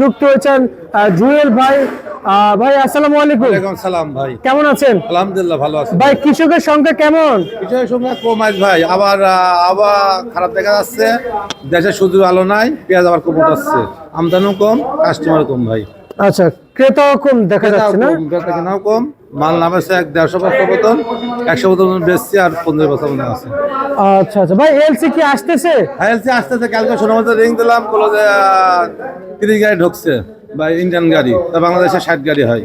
যুক্ত হয়েছেন জুয়েল ভাই। ভাই আসসালাম আলাইকুম। ওয়ালাইকুম সালাম ভাই। কেমন আছেন? আলহামদুলিল্লাহ ভালো আছি। ভাই কৃষকের সংখ্যা কেমন? কৃষকের সংখ্যা কম আছে ভাই। আবার আবার খারাপ দেখা যাচ্ছে। দেশে শুধু আলো নাই পেঁয়াজ আবার কম উঠাচ্ছে আমদানিও কম কাস্টমার কম ভাই। আচ্ছা ক্রেতাও কম দেখা যাচ্ছে না? কম। মাল নামেছে এক দেড়শো বছর বোতল একশো বোতল বেচছি আর পনেরো বছর মতো আছে। আচ্ছা আচ্ছা। ভাই এলসি কি আসতেছে? আইএলসি আসতেছে। কালকে সোনার মধ্যে রিং দিলাম বলল যে তিরিশ গাড়ি ঢুকছে বা ইন্ডিয়ান গাড়ি তা বাংলাদেশে ষাট গাড়ি হয়।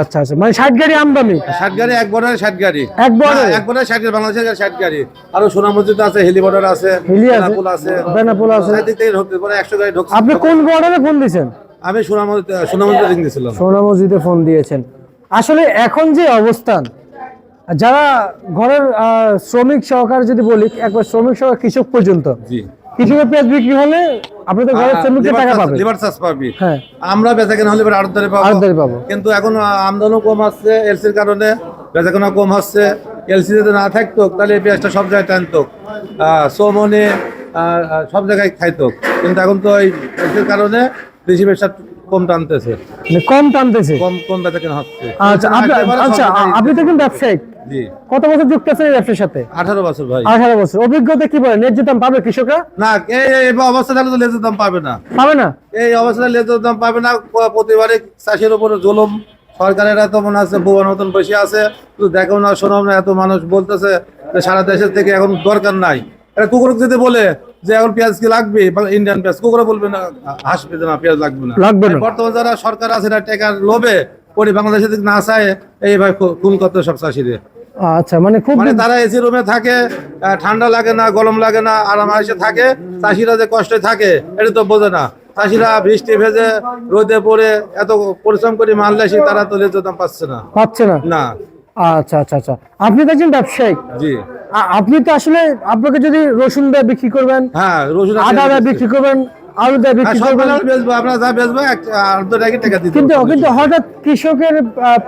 আচ্ছা আচ্ছা। মানে ষাট গাড়ি আমদানি? ষাট গাড়ি এক বর্ডারে ষাট গাড়ি। এক border? না, এক বর্ডারে ষাট গাড়ি বাংলাদেশের ষাট গাড়ি। আরও সোনার মসজিদ আছে হেলি বর্ডার আছে হিলি আছে বেনাপোল আছে। বেনাপোল আছে। চারদিক থেকে ঢুকতে পারে একশো গাড়ি ঢুকছে। আপনি কোন বর্ডারে ফোন দিয়েছেন? আমি সোনার মসজিদ সোনার মসজিদ রিং দিয়েছিলাম। সোনা মসজিদে ফোন দিয়েছেন। আসলে এখন যে অবস্থান যারা ঘরের শ্রমিক সহকার যদি বলি একবার শ্রমিক সহকার কৃষক পর্যন্ত কৃষকের পেঁয়াজ বিক্রি হলে আপনি তো ঘরের শ্রমিকের টাকা পাবেন লিভার চার্জ পাবি। হ্যাঁ। আমরা বেচা কেনা হলে এবার আড়ত ধরে পাবো। আড়তদারি পাবো। কিন্তু এখন আমদানিও কম আসছে এলসির কারণে বেচা কেনা কম হচ্ছে এলসি যদি না থাকতো তাহলে এই পেঁয়াজটা সব জায়গায় টানতো সোমনে সব জায়গায় খাইতো কিন্তু এখন তো এই এলসির কারণে কৃষি ব্যবসা কম টানতেছে। মানে কম টানতেছে? কম কম বেচা কেনা হচ্ছে। আচ্ছা আচ্ছা আপনি তো ব্যবসায়িক। কত বছর যুক্ত আছেন ব্যবসার সাথে? আঠারো বছর ভাই। আঠারো বছর। অভিজ্ঞতা কি বলে ন্যায্য দাম পাবে কৃষকরা? না এই অবস্থা থাকলে তো লেজের দাম পাবে না। পাবে না? এই অবস্থায় লেজের দাম পাবে না। প্রতিবারে চাষের উপরে জুলুম। সরকারের এত মনে আছে ভুবন মতন বসে আছে। শুধু দেখো না শোনো না এত মানুষ বলতেছে যে সারা দেশের থেকে এখন দরকার নাই। এটা কুকুরক যদি বলে যে এখন পেঁয়াজ কি লাগবে? ইন্ডিয়ান পেঁয়াজ কুকুরে বলবে না হাসবে না পেঁয়াজ লাগবে না। লাগবে না। বর্তমান যারা সরকার আছে না টেকার লোভে পরে বাংলাদেশের দিকে না চায় এই ভাই খু- খুন করতে সব চাষিদের। আচ্ছা মানে খুব মানে তারা এসি রুমে থাকে ঠান্ডা লাগে না গরম লাগে না আরাম এসে থাকে চাষিরা যে কষ্টে থাকে এটা তো বোঝে না। চাষিরা বৃষ্টি ভেজে রোদে পড়ে এত পরিশ্রম করে মাল লেসি তারা তো লেজের দাম পাচ্ছে না। পাচ্ছে না? না। আচ্ছা আচ্ছা আচ্ছা। আপনি তো একজন ব্যবসায়িক জি। আপনি তো আসলে আপনাকে যদি রসুন দেয় বিক্রি করবেন হ্যাঁ রসুন আদা দেয় বিক্রি করবেন আলু দেয় হ্যাঁ, বিক্রি করবেন। বেচবো আমরা যা বেচবো টাকা টাকা দিতে কিন্তু কিন্তু হঠাৎ কৃষকের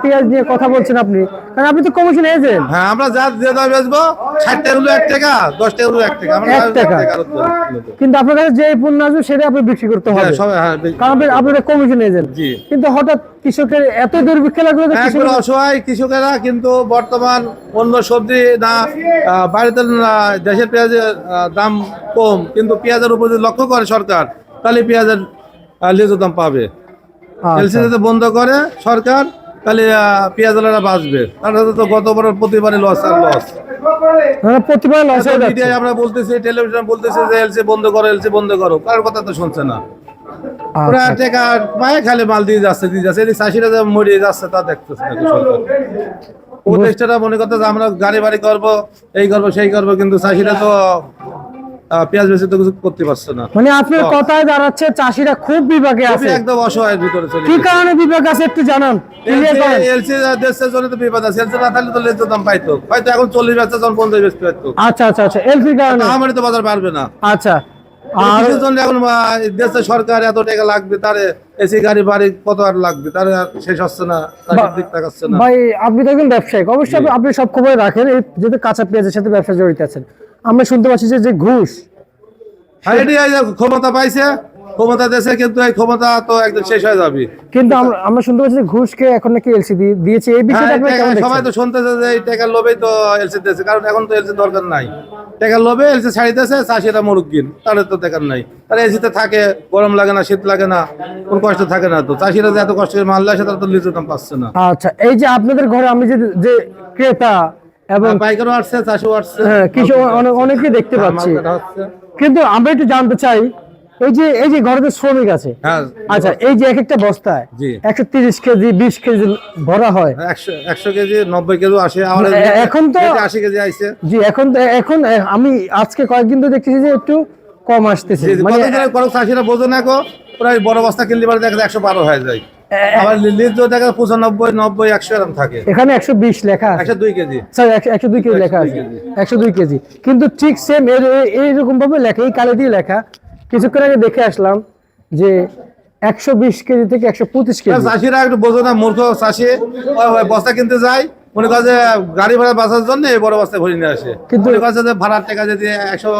পেঁয়াজ নিয়ে কথা বলছেন আপনি কারণ আপনি তো কমিশন এজেন্ট। হ্যাঁ আমরা যা যে দাম বেচবো ষাট টাকা হলো এক টাকা দশ টাকা হলো এক টাকা আমরা এক টাকা। কিন্তু আপনার কাছে যে পণ্য আসবে সেটা আপনি বিক্রি করতে হবে। হ্যাঁ, সব হ্যাঁ কারণ আপনি আপনার কমিশন এজেন্ট। জি। কিন্তু হঠাৎ কৃষকের এত দুর্ভিক্ষ লাগল একবারে অসহায় কৃষকেরা কিন্তু বর্তমান অন্য সবজি না বাড়িতে দেশের পেঁয়াজের দাম কম কিন্তু পেঁয়াজের উপর যদি লক্ষ্য করে সরকার তাহলে পেঁয়াজের আহ, দাম পাবে। আচ্ছা। এলসি বন্ধ করে সরকার তাহলে পেঁয়াজওয়ালারা বাঁচবে। তাহলে তো গতবার প্রতিবারে লস আর লস প্রতিবার লস মিডিয়ায় আমরা বলতেছি টেলিভিশন বলতেছি যে এলসি বন্ধ করো এলসি বন্ধ করো। কারোর কথা তো শুনছে না। ওরা আচ্ছা। টাকা পায়ে খালি মাল দিয়ে যাচ্ছে দিয়ে যাচ্ছে। এদিকে চাষিরা যে মরিয়ে যাচ্ছে তা দেখতেছে সরকার মনে করতে আমরা গাড়ি বাড়ি করব এই করব সেই করব কিন্তু চাষিরা তো পেঁয়াজ বেশি তো কিছু করতে পারছে না। মানে আপনার কথায় দাঁড়াচ্ছে চাষিরা খুব বিভাগে আছে। একদম অসহায়ের ভিতরে চলে কি কারণে বিভাগ আছে একটু জানান? এলসি দেশের জন্য তো বিপদ আছে। এলসি না থাকলে তো লেজের দাম পাইতো। হয়তো এখন চল্লিশ বেচতে যখন পঞ্চাশ বেচতে পারতো। আচ্ছা আচ্ছা আচ্ছা এলসি কারণে। আমারই তো বাজার পারবে না। আচ্ছা। আর জন্য এখন দেশের সরকার এত টাকা লাগবে তার এসি গাড়ি বাড়ি কত আর লাগবে? তার আর শেষ হচ্ছে না দিক তাকাচ্ছে না। ভাই আপনি তো একজন ব্যবসায়িক। অবশ্যই আপনি- সব খবর রাখেন এই যেহেতু কাঁচা পেঁয়াজের সাথে ব্যবসা জড়িত আছেন। আমরা শুনতে পাচ্ছি যে ঘুষ। এটি ক্ষমতা পাইছে ক্ষমতা দেশে কিন্তু এই ক্ষমতা তো একদম শেষ হয়ে যাবে। কিন্তু আমরা শুনতে পাচ্ছি ঘুষকে এখন নাকি এলসি দিয়েছে। এই বিষয়টা হ্যাঁ, টাকা- সবাই তো শুনতেছে যে এই টাকার লোভেই তো এলসি দিয়েছে কারণ এখন তো এলসি দরকার নাই। টাকার লোভে এলসি ছাড়িতেছে চাষিরা মরুক কিন তাহলে তো দেখার নাই। তারা এসিতে থাকে গরম লাগে না শীত লাগে না কোন কষ্ট থাকে না তো। চাষিরা যে এত কষ্ট করে মাল আসে তারা তো লিচু দাম পাচ্ছে না। আচ্ছা এই যে আপনাদের ঘরে আমি যে যে ক্রেতা এবং পাইকারও আসছে চাষিও আসছে। হ্যাঁ, কৃষক অনেক দেখতে মাল পাচ্ছি। কিন্তু আমরা একটু জানতে চাই এই যে এই যে শ্রমিক আছে। হ্যাঁ। আচ্ছা এই যে এক একটা বস্তায় একশো তিরিশ কেজি বিশ কেজি ভরা হয়। একশো কেজি নব্বই কেজি আসে এখন তো- আশি কেজি আইছে। জি এখন তো- এখন আমি আজকে কয়েকদিন তো দেখতেছি যে একটু কম আসতেছে। মানে চাষিরা বোঝে না গো। প্রায় বড় বস্তা কিনলে পারে দেখা একশো বারো হয়ে যায়। আবার লিজ দেখা পঁচানব্বই নব্বই একশো এরকম থাকে। এখানে একশো বিশ লেখা একশো দুই কেজি। স্যার একশো দুই কেজি লেখা আছে। একশো দুই কেজি। কিন্তু ঠিক সেম এর এ- এইরকম ভাবে লেখা এই কালে দিয়ে লেখা কিছুক্ষণ আগে দেখে আসলাম যে একশো বিশ কেজি থেকে একশো পঁচিশ কেজি। চাষিরা একটু বোঝে না মূর্খ চাষি। বস্তা কিনতে যায় মনে করে যে গাড়ি ভাড়া বাঁচার জন্য এই বড় বস্তা ভরে নিয়ে আসে। কিন্তু- যে ভাড়ার টাকা যদি একশো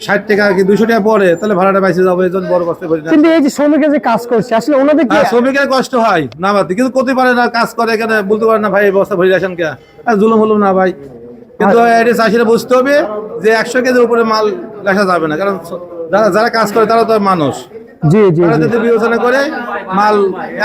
ষাট টাকা কি দুশো টাকা তাহলে ভাড়াটা বাইসে যাব এই জন্য বড় করি না কিন্তু এই যে শ্রমিকের যে কাজ করছে আসলে ওনাদের হ্যাঁ, শ্রমিকের কষ্ট হয় না বাদ কিন্তু করতে পারে না কাজ করে এখানে বলতে পারে না ভাই এই বস্তা ভরে আসেন কে? আর জুলুম হলুম না ভাই। কিন্তু এটা চাষিরা বুঝতে হবে যে একশো কেজির উপরে মাল লেখা যাবে না কারণ যারা যারা কাজ করে তারা তো মানুষ। জি জি যদি বিবেচনা করে মাল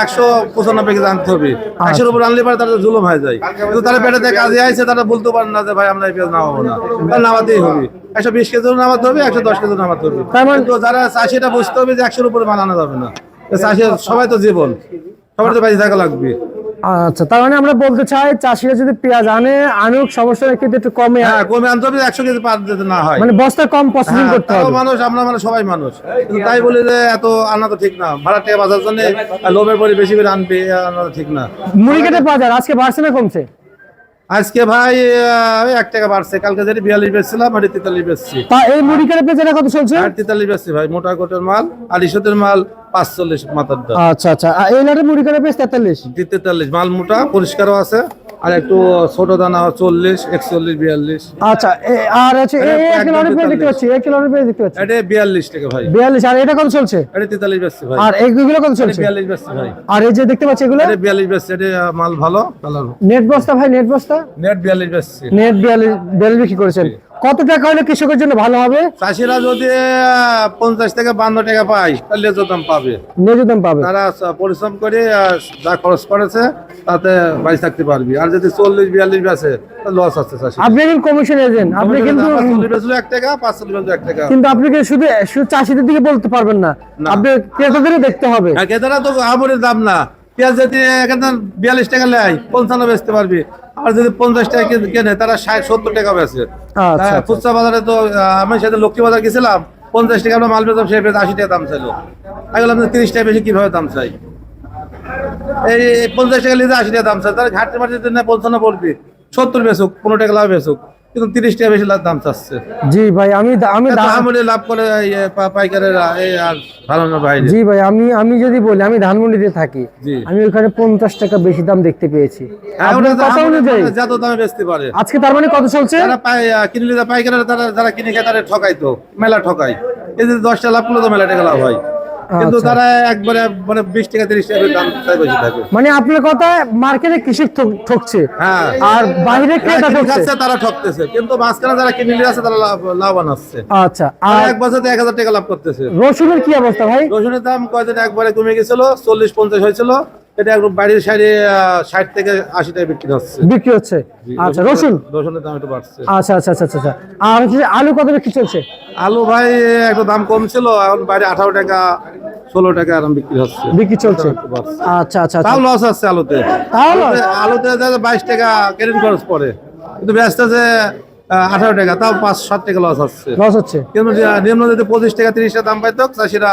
একশো পঁচানব্বই কেজি আনতে হবে একশোর উপর আনলে পারে তারা জুলুম হয়ে যায়। কিন্তু তারা পেটেতে কাজে আইছে তারা বলতে পারে না যে ভাই আমরা এই পেঁয়াজ নামাবো না। তাহলে নামাতেই হবে। একশো বিশ কেজি নামাতে হবে একশো দশ কেজি নামাতে হবে। মানে- কিন্তু যারা চাষিটা বুঝতে হবে যে একশোর উপরে মাল আনা যাবে না। চাষি সবাই তো জীবন। সবার তো বেঁচে থাকা লাগবে। আচ্ছা তার মানে আমরা বলতে চাই চাষিরা যদি পেঁয়াজ আনে আনুক সমস্যা কিন্তু একটু কমে হ্যাঁ কমে আনতে হবে একশো কেজি পার যেতে না হয়। মানে বস্তা কম প্রসেসিং হ্যাঁ, করতে হবে। মানুষ আমরা মানে সবাই মানুষ। তাই বলে যে এত আনা তো ঠিক না। ভাড়া টাকা বাজার জন্য লোভের পরে বেশি করে আনবে আনা তো ঠিক না। মুড়ি কেটে বাজার আজকে বাড়ছে না কমছে? আজকে ভাই এক টাকা বাড়ছে। কালকে যেটি বিয়াল্লিশ বেচছিলাম আর তেতাল্লিশ বেচছি। তা এই মুড়ি কেটে পেঁয়াজের কত চলছে? আর তেতাল্লিশ বেচছি ভাই মোটা কোটের মাল আর ইসতের মাল পাঁচচল্লিশ মাথার দাম আচ্ছা আচ্ছা। এই লাটে মুড়ি কেটে পেঁয়াজ তেতাল্লিশ? তেতাল্লিশ। মাল মোটা পরিষ্কারও আছে। আর একটু ছোট দানা চল্লিশ একচল্লিশ বিয়াল্লিশ। আচ্ছা আর আছে এক একদম লরি দেখতে পাচ্ছি এক লরি পেঁয়াজ দেখতে পাচ্ছি। এটা বিয়াল্লিশ টাকা ভাই। বিয়াল্লিশ আর এটা কত চলছে? এটা তেতাল্লিশ বেচছি ভাই। আর এইগুলো কত চলছে? বিয়াল্লিশ বেচছি ভাই। আর এই যে দেখতে পাচ্ছি এগুলো? এটা বিয়াল্লিশ বেচছি এটা মাল ভালো কালার। নেট বস্তা ভাই নেট বস্তা? নেট বিয়াল্লিশ বেচছি। নেট বিয়াল্লিশ বিয়াল্লিশ বিক্রি করেছেন। কত টাকা হলে কৃষকের জন্য ভালো হবে? চাষিরা যদি পঞ্চাশ থেকে বান্ন টাকা পায় তাহলে দাম পাবে। ন্যায্য দাম পাবে। তারা পরিশ্রম করে যা খরচ করেছে তাতে বাড়ি থাকতে পারবি। আর যদি চল্লিশ বিয়াল্লিশ বেছে লস আছে চাষি আপনি কমিশন এজেন্ট আপনি কিন্তু এক টাকা পাঁচচল্লিশ বেচলো এক টাকা। কিন্তু আপনি শুধু শুধু চাষিদের দিকে বলতে পারবেন না। আপনি ক্রেতাদেরও দেখতে হবে। আর ক্রেতারা তো আমরের দাম না। পেঁয়াজ যদি এখানে বিয়াল্লিশ টাকা নেয় পঞ্চান্ন বেচতে পারবি। আর যদি পঞ্চাশ টাকা কেনে- তারা ষাট সত্তর টাকা বেচে। আচ্ছা হ্যাঁ, খুচরা বাজারে তো আমি সাথে লক্ষ্মী বাজার গেছিলাম পঞ্চাশ টাকা আমরা মাল পেতাম সে পেতে আশি টাকা দাম চাইলো। আমি বললাম তিরিশ টাকা বেশি কীভাবে দাম চাই? এই পঞ্চাশ টাকা লিখে আশি টাকা দাম চাই। মাটি যদি না পঞ্চান্ন বলবি? সত্তর বেচুক পনেরো টাকা লাভ বেচুক। কিন্তু তিরিশ টাকা বেশি দাম চাচ্ছে। জি ভাই আমি আমি আমলে লাভ করে পাইকারেরা আর ভালো না বাইরে। জি ভাই আমি আমি যদি বলি আমি ধানমন্ডিতে থাকি। আমি ওখানে পঞ্চাশ টাকা বেশি দাম দেখতে পেয়েছি। হ্যাঁ, যত দামে বেচতে পারে। আজকে তার মানে কত চলছে? যারা কিনলে পাইকারেরা তারা যারা কিনে খায় তারা ঠকাই তো মেলা ঠকাই এই যে দশটা লাভ করলে তো মেলা টাকা লাভ হয়। কিন্তু আচ্ছা। তারা একবারে মানে বিশ টাকা তিরিশ টাকা দাম বেশি থাকে। মানে আপনার কথা মার্কেটে কৃষক ঠকছে। হ্যাঁ। আর বাইরে ক্রেতা ঠকছে? তারা ঠকতেছে। কিন্তু মাঝখানে যারা কিনে নিয়ে আছে তারা লাভ- লাভবান হচ্ছে। আচ্ছা আর আর এক বছর এক হাজার টাকা লাভ করতেছে। রসুনের কি অবস্থা ভাই? রসুনের দাম কয়েকদিন একবারে কমে গেছিল? চল্লিশ পঞ্চাশ হয়েছিল। এটা একদম বাড়ির সাইডে ষাট থেকে আশি টাকা বিক্রি হচ্ছে। বিক্রি হচ্ছে? আচ্ছা রসুন? রসুনের দাম একটু বাড়ছে। আচ্ছা আচ্ছা আচ্ছা আচ্ছা আর হচ্ছে আলু কত বিক্রি চলছে? আলু ভাই একটু দাম কম ছিল এখন বাইরে আঠারো টাকা ষোলো টাকা এরকম বিক্রি হচ্ছে। বিক্রি চলছে? আচ্ছা আচ্ছা আচ্ছা। তাও লস আছে আলুতে। আলুতে- বাইশ টাকা কেরেন খরচ পড়ে। কিন্তু ব্যস্ত আছে আঠারো টাকা তাও পাঁচ সাত টাকা লস হচ্ছে। লস হচ্ছে? কিন্তু নিম্ন যদি পঁচিশ টাকা তিরিশ টাকা দাম পাইতো চাষিরা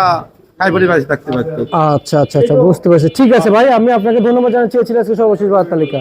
আচ্ছা আচ্ছা আচ্ছা বুঝতে পারছি। ঠিক আছে ভাই, আমি আপনাকে ধন্যবাদ জানাচ্ছি ছিল আজকে সর্বশেষ বার্তা তালিকা